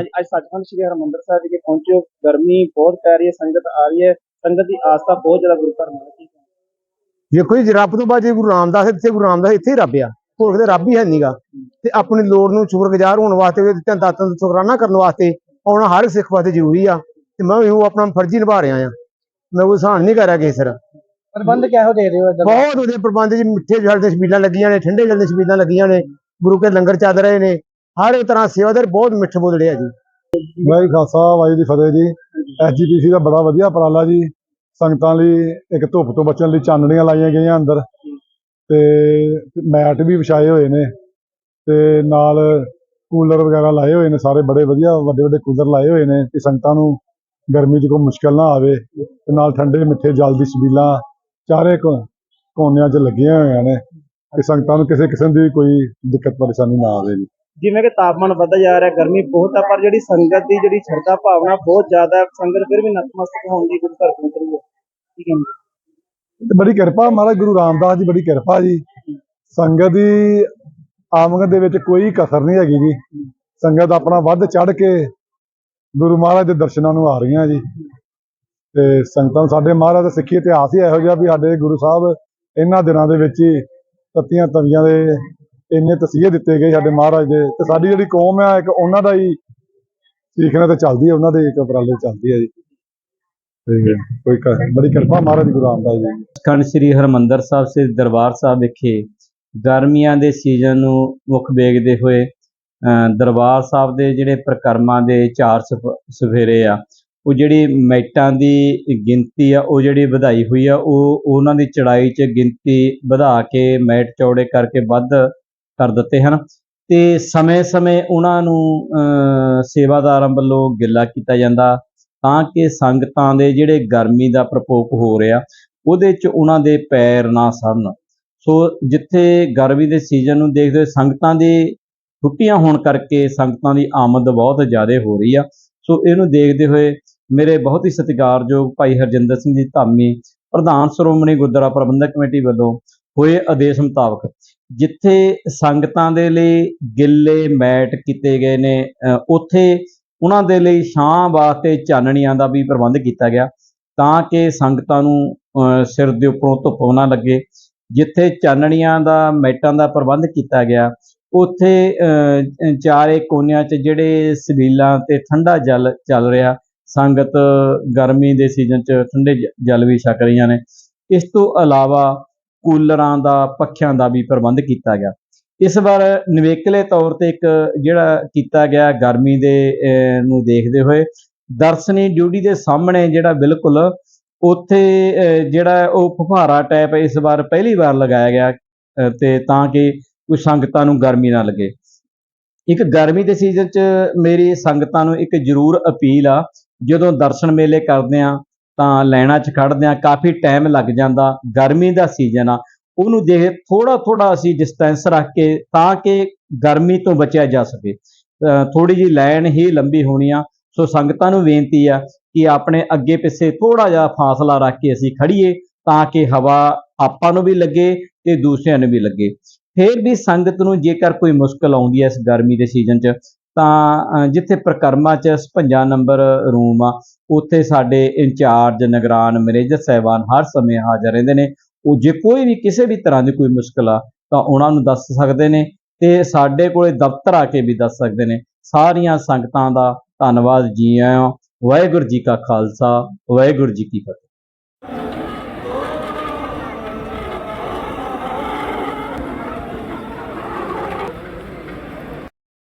ਅੱਜ ਅੱਜ ਸੱਚਖੰਡ ਸ੍ਰੀ ਹਰਿਮੰਦਰ ਸਾਹਿਬ ਵਿਖੇ ਪਹੁੰਚੇ ਹੋ। ਗਰਮੀ ਬਹੁਤ ਪੈ ਰਹੀ ਹੈ ਸੰਗਤ ਆ ਰਹੀ ਹੈ। ਸੰਗਤ ਦੀ ਆਸਥਾ ਬਹੁਤ ਜ਼ਿਆਦਾ ਗੁਰੂ ਘਰ ਨਾਲ ਹੈ। ਦੇਖੋ ਜੀ ਰੱਬ ਤੋਂ ਬਾਅਦ ਜੇ ਗੁਰੂ ਰਾਮਦਾਸ ਇੱਥੇ ਗੁਰੂ ਰਾਮਦਾਸ ਇੱਥੇ ਹੀ ਰੱਬ ਆ। ਹੋਰ ਕਿਤੇ ਰੱਬ ਹੀ ਹੈ ਨਹੀਂਗਾ ਤੇ ਆਪਣੀ ਲੋੜ ਨੂੰ ਸ਼ੁਕਰਗੁਜ਼ਾਰ ਹੋਣ ਵਾਸਤੇ ਉਹਦੇ ਦਿੱਤਿਆਂ ਦਾਤਾਂ ਦਾ ਸ਼ੁਕਰਾਨਾ ਕਰਨ ਵਾਸਤੇ ਆਉਣਾ ਹਰ ਸਿੱਖ ਵਾਸਤੇ ਜ਼ਰੂਰੀ ਆ। ਤੇ ਮੈਂ ਉਹ ਆਪਣਾ ਫਰਜ਼ ਨਿਭਾ ਰਿਹਾ ਆ। ਮੈਂ ਕੋਈ ਸਹਾਨ ਨਹੀਂ ਕਰ ਰਿਹਾ ਕਿਸੇ ਸਿਰ। ਪ੍ਰਬੰਧ ਕਿਹੋ ਦੇ ਰਹੇ ਹੋ ਬਹੁਤ ਉਹਦੇ ਪ੍ਰਬੰਧ ਜੀ ਮਿੱਠੇ ਜਲ ਦੇ ਛਬੀਲਾਂ ਲੱਗੀਆਂ ਨੇ ਠੰਡੇ ਜਲ ਦੇ ਛਬੀਲਾਂ ਲੱਗੀਆਂ ਨੇ। ਗੁਰੂ ਕੇ ਲੰਗਰ ਚੱਲ ਰਹੇ ਨੇ। ਹਰ ਇੱਕ ਤਰ੍ਹਾਂ ਸੇਵਾਦਾਰ ਬਹੁਤ ਮਿੱਠੇ ਬੋਲੜੇ ਆ ਜੀ। ਵਾਹਿਗੁਰੂ ਖਾਲਸਾ, ਵਾਹਿਗੁਰੂ ਦੀ ਫਤਿਹ ਜੀ। ਐਸਜੀਪੀਸੀ ਦਾ ਬੜਾ ਵਧੀਆ ਉਪਰਾਲਾ ਜੀ। ਸੰਗਤਾਂ ਲਈ ਇੱਕ ਧੁੱਪ ਤੋਂ ਬਚਣ ਲਈ ਚਾਨਣੀਆਂ ਲਾਈਆਂ ਗਈਆਂ ਅੰਦਰ। ਤੇ ਮੈਟ ਵੀ ਵਿਛਾਏ ਹੋਏ ਨੇ। ਤੇ ਨਾਲ ਕੂਲਰ ਵਗੈਰਾ ਲਾਏ ਹੋਏ ਨੇ। ਸਾਰੇ ਬੜੇ ਵਧੀਆ ਵੱਡੇ ਵੱਡੇ ਕੂਲਰ ਲਾਏ ਹੋਏ ਨੇ ਕਿ ਸੰਗਤਾਂ ਨੂੰ ਗਰਮੀ 'ਚ ਕੋਈ ਮੁਸ਼ਕਲ ਨਾ ਆਵੇ। ਤੇ ਨਾਲ ਠੰਡੇ ਮਿੱਠੇ ਜਲ ਦੀ ਛਬੀਲਾਂ ਚਾਰੇ ਕੋਨਿਆਂ 'ਚ ਲੱਗੀਆਂ ਹੋਈਆਂ ਨੇ। ਕਿ ਸੰਗਤਾਂ ਨੂੰ ਕਿਸੇ ਕਿਸਮ ਦੀ ਕੋਈ ਦਿੱਕਤ ਪਰੇਸ਼ਾਨੀ ਨਾ ਆਵੇ ਜੀ। ਜਿਵੇਂ ਕਿ ਤਾਪਮਾਨ ਵੱਧਦਾ ਜਾ ਰਿਹਾ, ਗਰਮੀ ਬਹੁਤ ਆ, ਪਰ ਜਿਹੜੀ ਸੰਗਤ ਦੀ ਜਿਹੜੀ ਸ਼ਰਧਾ ਭਾਵਨਾ ਬਹੁਤ ਜ਼ਿਆਦਾ ਹੈ, ਸੰਗਤ ਫਿਰ ਵੀ ਨਤਮਸਤਕ ਹੋਣ ਦੀ ਗੁਰੂ ਘਰ ਪਹੁੰਚ ਰਹੀ ਹੈ। ਠੀਕ ਹੈ ਜੀ। ਤੇ ਬੜੀ ਕਿਰਪਾ, ਮਹਾਰਾਜ ਗੁਰੂ ਰਾਮਦਾਸ ਦੀ ਬੜੀ ਕਿਰਪਾ ਜੀ। ਸੰਗਤ ਦੀ ਆਮਦਨ ਦੇ ਵਿੱਚ ਕੋਈ ਕਸਰ ਨਹੀਂ ਹੈਗੀ ਜੀ। ਸੰਗਤ ਆਪਣਾ ਵੱਧ ਚੜ ਕੇ ਗੁਰੂ ਮਹਾਰਾਜ ਦੇ ਦਰਸ਼ਨਾਂ ਨੂੰ ਆ ਰਹੀਆਂ ਜੀ। ਤੇ ਸੰਗਤਾਂ ਨੂੰ ਸਾਡੇ ਮਹਾਰਾਜ ਦਾ ਸਿੱਖੀ ਇਤਿਹਾਸ ਹੀ ਇਹੋ ਜਿਹਾ ਵੀ ਸਾਡੇ ਗੁਰੂ ਸਾਹਿਬ ਇਹਨਾਂ ਦਿਨਾਂ ਦੇ ਵਿੱਚ ਹੀ ਤੱਤੀਆਂ ਤਵੀਆਂ ਦੇ ਇੰਨੇ ਤਸੀਹੇ ਦਿੱਤੇ ਗਏ ਸਾਡੇ ਮਹਾਰਾਜ ਦੇ ਤੇ ਸਾਡੀ ਜਿਹੜੀ ਕੌਮ ਆ, ਇੱਕ ਉਹਨਾਂ ਦਾ ਹੀ ਸਿੱਖਣਾ ਤੇ ਚੱਲਦੀ ਹੈ ਉਹਨਾਂ ਦੇ ਇੱਕ ਉਪਰਾਲੇ ਚੱਲਦੀ ਹੈ ਜੀ। ਕੋਈ ਬੜੀ ਕਿਰਪਾ ਮਹਾਰਾਜ ਗੁਰੂ ਰਾਮਦਾਸ ਜੀ ਖੰਡ ਸ੍ਰੀ ਹਰਮੰਦਰ ਸਾਹਿਬ ਸੇ ਦਰਬਾਰ ਸਾਹਿਬ ਵਿਖੇ ਗਰਮੀਆਂ ਦੇ ਸੀਜ਼ਨ ਨੂੰ ਮੁੱਖ ਵੇਖਦੇ ਹੋਏ ਦਰਬਾਰ ਸਾਹਿਬ ਦੇ ਜਿਹੜੇ ਪ੍ਰਕਰਮਾਂ ਦੇ ਚਾਰ ਸਫ- ਸਫੇਰੇ ਆ, ਉਹ ਜਿਹੜੀ ਮੈਟਾਂ ਦੀ ਗਿਣਤੀ ਆ, ਉਹ ਜਿਹੜੀ ਵਧਾਈ ਹੋਈ ਆ, ਉਹ ਉਹਨਾਂ ਦੀ ਚੜਾਈ 'ਚ ਗਿਣਤੀ ਵਧਾ ਕੇ ਮੈਟ ਚੌੜੇ ਕਰਕੇ ਵੱਧ ਕਰ ਦਿੱਤੇ ਹਨ। ਤੇ ਸਮੇਂ-ਸਮੇਂ ਉਹਨਾਂ ਨੂੰ ਅ, ਸੇਵਾਦਾਰਾਂ ਵੱਲੋਂ ਗਿੱਲਾ ਕੀਤਾ ਜਾਂਦਾ ਤਾਂ ਕਿ ਸੰਗਤਾਂ ਦੇ ਜਿਹੜੇ ਗਰਮੀ ਦਾ ਪ੍ਰਕੋਪ ਹੋ ਰਿਹਾ ਉਹਦੇ 'ਚ ਉਹਨਾਂ ਦੇ ਪੈਰ ਨਾ ਸੜਨ। ਸੋ ਜਿੱਥੇ ਗਰਮੀ ਦੇ ਸੀਜ਼ਨ ਨੂੰ ਦੇਖਦੇ ਹੋਏ ਸੰਗਤਾਂ ਦੀ ਛੁੱਟੀਆਂ ਹੋਣ ਕਰਕੇ ਸੰਗਤਾਂ ਦੀ ਆਮਦ ਬਹੁਤ ਜ਼ਿਆਦਾ ਹੋ ਰਹੀ ਆ। ਸੋ ਇਹਨੂੰ ਦੇਖਦੇ ਹੋਏ ਮੇਰੇ ਬਹੁਤ ਹੀ ਸਤਿਕਾਰਯੋਗ ਭਾਈ ਹਰਜਿੰਦਰ ਸਿੰਘ ਜੀ ਧਾਮੀ ਪ੍ਰਧਾਨ ਸ਼੍ਰੋਮਣੀ ਗੁਰਦੁਆਰਾ ਪ੍ਰਬੰਧਕ ਕਮੇਟੀ ਵੱਲੋਂ ਹੋਏ ਆਦੇਸ਼ ਮੁਤਾਬਕ ਜਿੱਥੇ ਸੰਗਤਾਂ ਦੇ ਲਈ ਗਿੱਲੇ ਮੈਟ ਕੀਤੇ ਗਏ ਨੇ ਅ, ਉੱਥੇ ਉਹਨਾਂ ਦੇ ਲਈ ਛਾਂ ਵਾਸਤੇ ਚਾਨਣੀਆਂ ਦਾ ਵੀ ਪ੍ਰਬੰਧ ਕੀਤਾ ਗਿਆ ਤਾਂ ਕਿ ਸੰਗਤਾਂ ਨੂੰ ਅ, ਸਿਰ ਦੇ ਉੱਪਰੋਂ ਧੁੱਪ ਨਾ ਲੱਗੇ। ਜਿੱਥੇ ਚਾਨਣੀਆਂ ਦਾ ਮੈਟਾਂ ਦਾ ਪ੍ਰਬੰਧ ਕੀਤਾ ਗਿਆ ਉੱਥੇ ਅ, ਚਾਰੇ ਕੋਨਿਆਂ 'ਚ ਜਿਹੜੇ ਸਬੀਲਾਂ ਤੇ ਠੰਡਾ ਜਲ ਚੱਲ ਰਿਹਾ ਸੰਗਤ ਗਰਮੀ ਦੇ ਸੀਜ਼ਨ 'ਚ ਠੰਡੇ ਜਲ ਵੀ ਛਕ ਰਹੀਆਂ ਨੇ। ਇਸ ਤੋਂ ਇਲਾਵਾ ਕੂਲਰਾਂ ਦਾ ਪੱਖਿਆਂ ਦਾ ਵੀ ਪ੍ਰਬੰਧ ਕੀਤਾ ਗਿਆ। ਇਸ ਵਾਰ ਨਿਵੇਕਲੇ ਤੌਰ ਤੇ ਇੱਕ ਜਿਹੜਾ ਕੀਤਾ ਗਿਆ ਗਰਮੀ ਦੇ ਨੂੰ ਦੇਖਦੇ ਹੋਏ ਦਰਸ਼ਨੀ ਡਿਊਟੀ ਦੇ ਸਾਹਮਣੇ ਜਿਹੜਾ ਬਿਲਕੁਲ ਉੱਥੇ ਜਿਹੜਾ ਉਹ ਫੁਹਾਰਾ ਟੈਪ ਇਸ ਵਾਰ ਪਹਿਲੀ ਵਾਰ ਲਗਾਇਆ ਗਿਆ ਅਹ, ਤੇ ਤਾਂ ਕਿ ਕੋਈ ਸੰਗਤਾਂ ਨੂੰ ਗਰਮੀ ਨਾ ਲੱਗੇ। ਇੱਕ ਗਰਮੀ ਦੇ ਸੀਜ਼ਨ 'ਚ ਮੇਰੀ ਸੰਗਤਾਂ ਨੂੰ ਇੱਕ ਜ਼ਰੂਰ ਅਪੀਲ ਆ ਜਦੋਂ ਦਰਸ਼ਨ ਮੇਲੇ ਕਰਦੇ ਆ ਤਾਂ ਲਾਈਨਾਂ 'ਚ ਖੜਦੇ ਆ ਕਾਫੀ ਟਾਈਮ ਲੱਗ ਜਾਂਦਾ, ਗਰਮੀ ਦਾ ਸੀਜ਼ਨ ਆ, ਉਹਨੂੰ ਦੇਖ ਥੋੜਾ ਥੋੜਾ ਅਸੀਂ ਡਿਸਟੈਂਸ ਰੱਖ ਕੇ, ਤਾਂ ਕਿ ਗਰਮੀ ਤੋਂ ਬਚਿਆ ਜਾ ਸਕੇ। ਥੋੜੀ ਜੀ ਲਾਈਨ ਹੀ ਲੰਬੀ ਹੋਣੀ ਆ, ਸੋ ਸੰਗਤਾਂ ਨੂੰ ਬੇਨਤੀ ਆ ਕਿ ਆਪਣੇ ਅੱਗੇ ਪਿੱਛੇ ਥੋੜਾ ਜਿਹਾ ਫਾਸਲਾ ਰੱਖ ਕੇ ਅਸੀਂ ਖੜੀਏ ਤਾਂ ਕਿ ਹਵਾ ਆਪਾਂ ਨੂੰ ਵੀ ਲੱਗੇ ਤੇ ਦੂਸਰਿਆਂ ਨੂੰ ਵੀ ਲੱਗੇ। ਫਿਰ ਵੀ ਸੰਗਤ ਨੂੰ ਜੇਕਰ ਕੋਈ ਮੁਸ਼ਕਲ ਆਉਂਦੀ ਹੈ ਇਸ ਗਰਮੀ ਦੇ ਸੀਜ਼ਨ 'ਚ ਤਾਂ ਜਿੱਥੇ ਪ੍ਰਕਰਮਾ 'ਚ 56 ਨੰਬਰ ਰੂਮ ਆ, ਉੱਥੇ ਸਾਡੇ ਇੰਚਾਰਜ ਨਿਗਰਾਨ ਮੈਨੇਜਰ ਸਾਹਿਬਾਨ ਹਰ ਸਮੇਂ ਹਾਜ਼ਰ ਰਹਿੰਦੇ ਨੇ। ਉਹ ਜੇ ਕੋਈ ਵੀ ਕਿਸੇ ਵੀ ਤਰ੍ਹਾਂ ਦੀ ਕੋਈ ਮੁਸ਼ਕਲ ਆ, ਤਾਂ ਉਹਨਾਂ ਨੂੰ ਦੱਸ ਸਕਦੇ ਨੇ ਤੇ ਸਾਡੇ ਕੋਲੇ ਦਫ਼ਤਰ ਆ ਕੇ ਵੀ ਦੱਸ ਸਕਦੇ ਨੇ। ਸਾਰੀਆਂ ਸੰਗਤਾਂ ਦਾ ਧੰਨਵਾਦ, ਜੀ ਆਇਆਂ ਵਾਹਿਗੁਰੂ ਜੀ ਕਾ ਖਾਲਸਾ, ਵਾਹਿਗੁਰੂ ਜੀ ਕੀ ਫਤਿਹ।